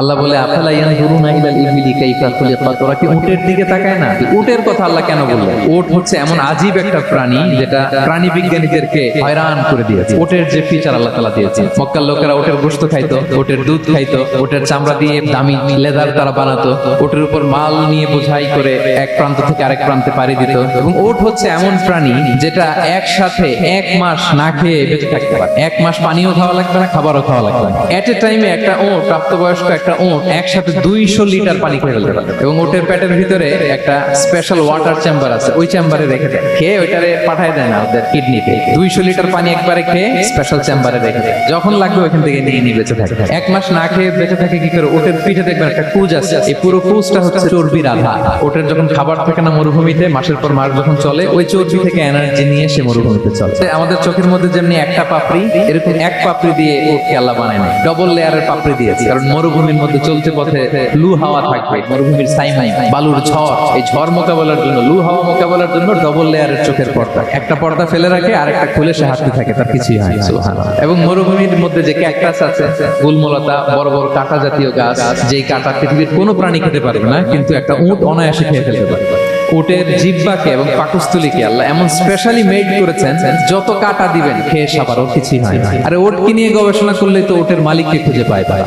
আল্লাহ বলে উটের দিকে তাকায় না? উটের কথা আল্লাহ কেন উট হচ্ছে এমন আজীব একটা প্রাণী যেটা প্রাণী বিজ্ঞানীদেরকে হয়রান করে দিয়েছে। উটের যে ফিচার আল্লাহ দিয়েছে। লোকেরা উটের খাইতো, উটের দুধ খাইতো, উটের চামড়া দিয়ে দামি লেদার তারা বানাতো, উটের উপর মাল নিয়ে বোঝাই করে এক প্রান্ত থেকে আরেক প্রান্তে পাড়ি দিত। এবং উট হচ্ছে এমন প্রাণী যেটা একসাথে এক মাস না খেয়ে বেঁচে থাকতে পারে। এক মাস পানিও খাওয়া লাগবে না, খাবারও খাওয়া লাগবে না। এট এ টাইমে একটা ওট প্রাপ্তবয়স্ক একটা ওট একসাথে দুইশো লিটার পানি খেয়ে ফেলতে পারে এবং ওটের পেটের ভিতরে একটা স্পেশাল ওয়াটার চেম্বার আছে, ওই চেম্বারে রেখে দেয়। খেয়ে ওইটারে পাঠায় দেয় না ওদের কিডনিতে দুইশো লিটার পানি একবারে খেয়ে স্পেশাল চেম্বারে রেখে দেয়। যখন লাগবে ওইখান থেকে নিয়ে নিয়ে বেঁচে থাকে। এক মাস না খেয়ে বেঁচে থাকে কি করে? ওটের পিঠে দেখবেন একটা কুজ আছে। এই পুরো কুজটা হচ্ছে চর্বির আধা ওটের যখন খাবার থাকে না মরুভূমিতে, মাসের পর মাস যখন চলে, ওই চর্বি থেকে এনার্জি নিয়ে সে মরুভূমিতে চলে। আমাদের চোখের মধ্যে যেমনি একটা পাপড়ি, এরকম এক পাপড়ি দিয়ে ওটকে আল্লাহ বানায় নাই। ডবল লেয়ারের পাপড়ি দিয়েছে। কারণ মরুভূমির মধ্যে চলতে পথে লু হাওয়া থাকবে মরুভূমির সাইমাই বালুর ঝড়। এই ঝড় মোকাবেলার জন্য লু হাওয়া মোকাবেলার জন্য ডবল লেয়ারের চোখের পর্দা। একটা পর্দা ফেলে রাখে আর একটা খুলে সে হাঁটতে থাকে তার কিছুই হয় এবং মরুভূমির মধ্যে যে ক্যাকটাস আছে গুলমলতা বড় বড় কাঁটা জাতীয় গাছ যেই কাঁটা পৃথিবীর কোনো প্রাণী খেতে পারবে না কিন্তু একটা উট অনায়াসে খেয়ে ফেলতে পারবে উটের জিব্বাকে এবং পাকস্থলীকে আল্লাহ এমন স্পেশালি মেড করেছেন যত কাটা দিবেন খেয়ে সাবার ওর কিছুই হয় না। আরে ওটকে নিয়ে গবেষণা করলে তো ওটের মালিককে খুঁজে পায় পায়।